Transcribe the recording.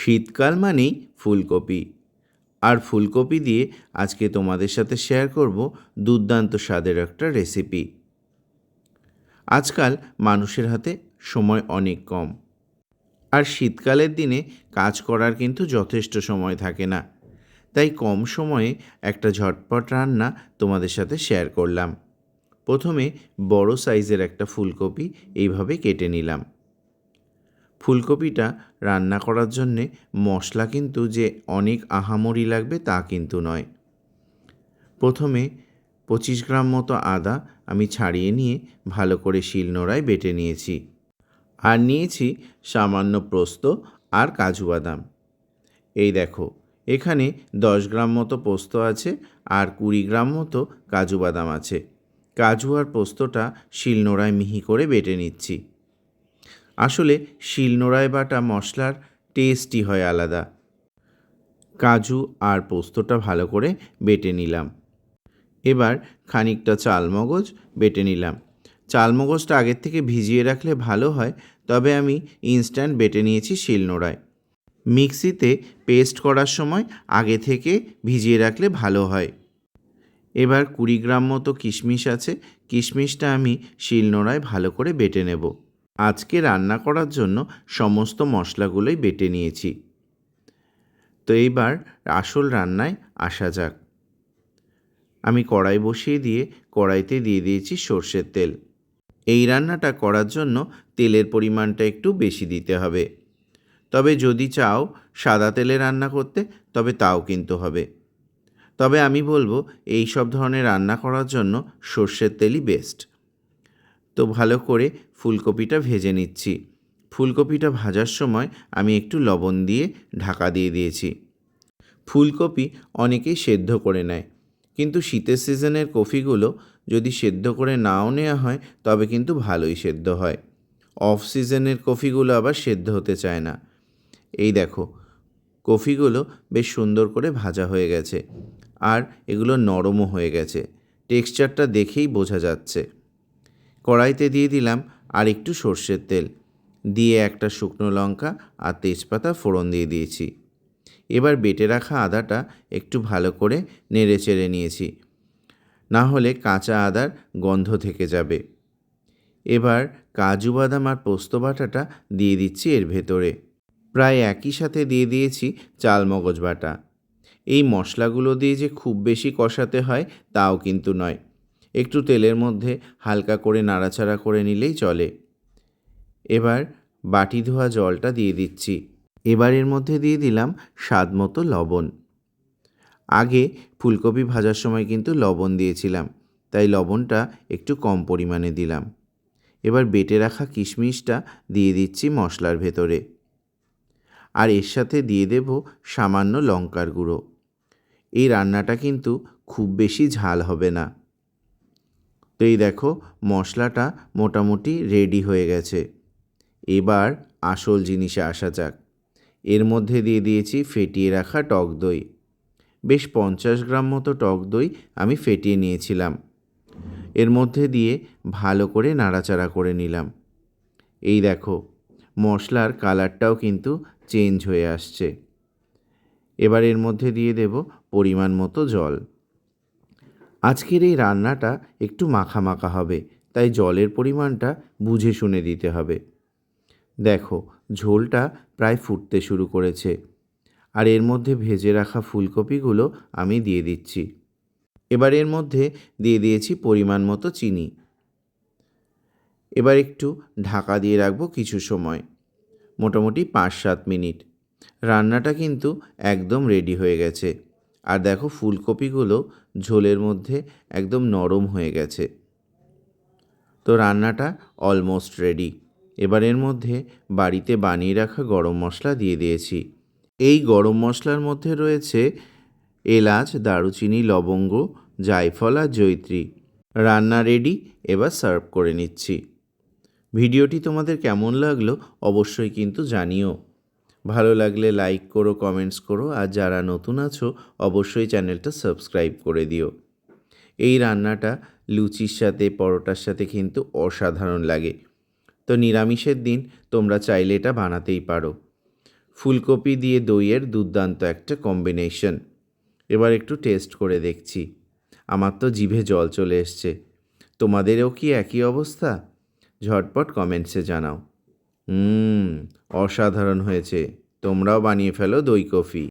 শীতকাল মানেই ফুলকপি। আর ফুলকপি দিয়ে আজকে তোমাদের সাথে শেয়ার করব দুর্দান্ত স্বাদের একটা রেসিপি আজকাল মানুষের হাতে সময় অনেক কম। আর শীতকালের দিনে কাজ করার কিন্তু যথেষ্ট সময় থাকে না। তাই কম সময়ে একটা ঝটপট রান্না তোমাদের সাথে শেয়ার করলাম। প্রথমে বড় সাইজের একটা ফুলকপি এইভাবে কেটে নিলাম। ফুলকপিটা রান্না করার জন্যে মশলা কিন্তু যে অনেক আহামরি লাগবে তা কিন্তু নয়। প্রথমে পঁচিশ গ্রাম মতো আদা আমি ছাড়িয়ে নিয়ে ভালো করে শিলনোড়ায় বেটে নিয়েছি আর নিয়েছি সামান্য পোস্ত আর কাজু বাদাম। এই দেখো, এখানে দশ গ্রাম মতো পোস্ত আছে আর কুড়ি গ্রাম মতো কাজু বাদাম আছে। কাজু আর পোস্তটা শিলনোড়ায় মিহি করে বেটে নিচ্ছি। আসলে শিলনোড়ায় বাটা মশলার টেস্টই হয় আলাদা। কাজু আর পোস্তটা ভালো করে বেটে নিলাম। এবার খানিকটা চালমগজ বেটে নিলাম। চালমগজটা আগের থেকে ভিজিয়ে রাখলে ভালো হয়, তবে আমি ইনস্ট্যান্ট বেটে নিয়েছি শিলনোড়ায়। মিক্সিতে পেস্ট করার সময় আগে থেকে ভিজিয়ে রাখলে ভালো হয়। এবার কুড়ি গ্রাম মতো কিশমিশ আছে, কিশমিশটা আমি শিলনোড়ায় ভালো করে বেটে নেব। আজকে রান্না করার জন্য সমস্ত মশলাগুলোই বেটে নিয়েছি। তো এইবার আসল রান্নায় আসা যাক। আমি কড়াই বসিয়ে দিয়ে কড়াইতে দিয়ে দিয়েছি সর্ষের তেল। এই রান্নাটা করার জন্য তেলের পরিমাণটা একটু বেশি দিতে হবে। তবে যদি চাও সাদা তেলে রান্না করতে, তবে তাও কিন্তু হবে। তবে আমি বলব, এই সব ধরনের রান্না করার জন্য সর্ষের তেলই বেস্ট তো ভালো করে ফুলকপিটা ভেজে নিচ্ছি। ফুলকপিটা ভাজার সময় আমি একটু লবণ দিয়ে ঢাকা দিয়ে দিয়েছি। ফুলকপি অনেকেই সেদ্ধ করে নেয়, কিন্তু শীতের সিজনের কফিগুলো যদি সেদ্ধ করে নাও নেওয়া হয়, তবে কিন্তু ভালোই সেদ্ধ হয়। অফ সিজনের কফিগুলো আবার সেদ্ধ হতে চায় না। এই দেখো, কফিগুলো বেশ সুন্দর করে ভাজা হয়ে গেছে, আর এগুলো নরমও হয়ে গেছে। টেক্সচারটা দেখেই বোঝা যাচ্ছে। কড়াইতে দিয়ে দিলাম আর একটু সর্ষের তেল। দিয়ে একটা শুকনো লঙ্কা আর তেজপাতা ফোড়ন দিয়ে দিয়েছি। এবার বেটে রাখা আদাটা একটু ভালো করে নেড়ে চেড়ে নিয়েছি। না হলে কাঁচা আদার গন্ধ থেকে যাবে। এবার কাজু বাদাম আর পোস্ত বাটাটা দিয়ে দিচ্ছি এর ভেতরে। প্রায় একই সাথে দিয়ে দিয়েছি চালমগজ বাটা। এই মশলাগুলো দিয়ে যে খুব বেশি কষাতে হয় তাও কিন্তু নয়। একটু তেলের মধ্যে হালকা করে নাড়াচাড়া করে নিলেই চলে। এবার বাটি ধোয়া জলটা দিয়ে দিচ্ছি। এবার এর মধ্যে দিয়ে দিলাম স্বাদ মতো লবণ। আগে ফুলকপি ভাজার সময় কিন্তু লবণ দিয়েছিলাম, তাই লবণটা একটু কম পরিমাণে দিলাম। এবার বেটে রাখা কিশমিশটা দিয়ে দিচ্ছি মশলার ভেতরে। আর এর সাথে দিয়ে দেব সামান্য লঙ্কার গুঁড়ো। এই রান্নাটা কিন্তু খুব বেশি ঝাল হবে না। তো এই দেখো, মশলাটা মোটামুটি রেডি হয়ে গেছে। এবার আসল জিনিসে আসা যাক। এর মধ্যে দিয়ে দিয়েছি ফেটিয়ে রাখা টক দই। বেশ পঞ্চাশ গ্রাম মতো টক দই আমি ফেটিয়ে নিয়েছিলাম। এর মধ্যে দিয়ে ভালো করে নাড়াচাড়া করে নিলাম। এই দেখো, মশলার কালারটাও কিন্তু চেঞ্জ হয়ে আসছে। এবার এর মধ্যে দিয়ে দেব পরিমাণ মতো জল। আজকের এই রান্নাটা একটু মাখা মাখা হবে, তাই জলের পরিমাণটা বুঝে শুনে দিতে হবে। দেখো, ঝোলটা প্রায় ফুটতে শুরু করেছে। আর এর মধ্যে ভেজে রাখা ফুলকপিগুলো আমি দিয়ে দিচ্ছি। এবার এর মধ্যে দিয়ে দিয়েছি পরিমাণ মতো চিনি। এবার একটু ঢাকা দিয়ে রাখব কিছু সময়, মোটামুটি পাঁচ সাত মিনিট। রান্নাটা কিন্তু একদম রেডি হয়ে গেছে। আর দেখো ফুলকপিগুলো ঝোলের মধ্যে একদম নরম হয়ে গেছে। তো রান্নাটা অলমোস্ট রেডি এবার এর মধ্যে বাড়িতে বানিয়ে রাখা গরম মশলা দিয়ে দিয়েছি। এই গরম মশলার মধ্যে রয়েছে এলাচ, দারুচিনি, লবঙ্গ, জায়ফল আর জৈত্রী রান্না রেডি এবার সার্ভ করে নিচ্ছি। ভিডিওটি তোমাদের কেমন লাগল অবশ্যই কিন্তু জানিও। ভালো লাগলে লাইক করো কমেন্টস করো, আর যারা নতুন আছো, অবশ্যই চ্যানেলটা সাবস্ক্রাইব করে দিও। এই রান্নাটা লুচির সাথে, পরোটার সাথে কিন্তু অসাধারণ লাগে। তো নিরামিষের দিন তোমরা চাইলে এটা বানাতেই পারো। ফুলকপি দিয়ে দইয়ের দুর্দান্ত একটা কম্বিনেশন এবার একটু টেস্ট করে দেখছি। আমার তো জিভে জল চলে এসছে। তোমাদেরও কি একই অবস্থা? ঝটপট কমেন্টসে জানাও। হুম অসাধারণ হয়েছে। তোমরাও বানিয়ে ফেলো দই কফি।